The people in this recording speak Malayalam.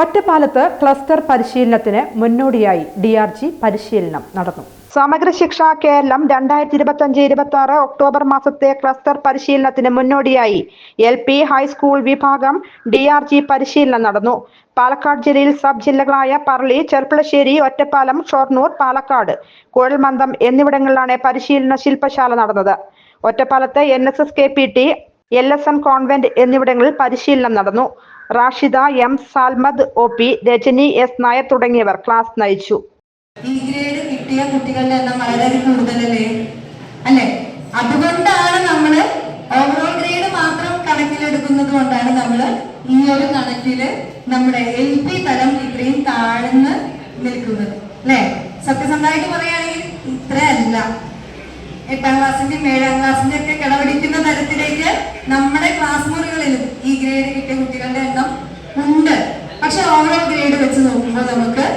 ഒറ്റപ്പാലത്ത് ക്ലസ്റ്റർ പരിശീലനത്തിന് മുന്നോടിയായി ഡി ആർ ജി പരിശീലനം നടന്നു. സമഗ്ര ശിക്ഷ കേരളം രണ്ടായിരത്തി ഇരുപത്തി അഞ്ച് ഇരുപത്തി ആറ് ഒക്ടോബർ മാസത്തെ ക്ലസ്റ്റർ പരിശീലനത്തിന് മുന്നോടിയായി എൽ പി ഹൈസ്കൂൾ വിഭാഗം ഡി ആർ ജി പരിശീലനം നടന്നു. പാലക്കാട് ജില്ലയിൽ സബ് ജില്ലകളായ പറളി ചെർപ്പളശ്ശേരി ഒറ്റപ്പാലം ഷൊർണൂർ പാലക്കാട് കുഴൽമന്ദം എന്നിവിടങ്ങളിലാണ് പരിശീലന ശില്പശാല നടന്നത്. ഒറ്റപ്പാലത്ത് N S S K P T L S N convent എന്നിവിടങ്ങളിൽ പരിശീലനം നടന്നു. Rashida M Salmad O P Rajani S Nair തുടങ്ങിയവർ ക്ലാസ് നയിച്ചു. ഈ ഗ്രേഡ് കിട്ടിയ കുട്ടികളുടെ എണ്ണം വളരെ കൂടുതലല്ലേ? അല്ലെ? അതുകൊണ്ടാണ് നമ്മൾ ഓവറോൾ ഗ്രേഡ് മാത്രം കണക്കിലെടുക്കുന്നത് കൊണ്ടാണ് നമ്മൾ ഈ ഒരു കണക്കിൽ നമ്മുടെ എൽ പി തലം ഇത്രയും താഴ്ന്ന് നിൽക്കുന്നത്. അല്ലെ? സത്യസന്ധമായിട്ട് പറയുകയാണെങ്കിൽ ഇത്രയല്ല. എട്ടാം ക്ലാസ്സിന്റെയും ഏഴാം ക്ലാസ്സിന്റെ ഒക്കെ കിടപിടിക്കുന്ന തരത്തിലേക്ക് നമ്മുടെ ക്ലാസ് മുറികളിലും ഈ ഗ്രേഡ് കിട്ടിയ കുട്ടികളുടെ എണ്ണം ቤት ነው መዘመከር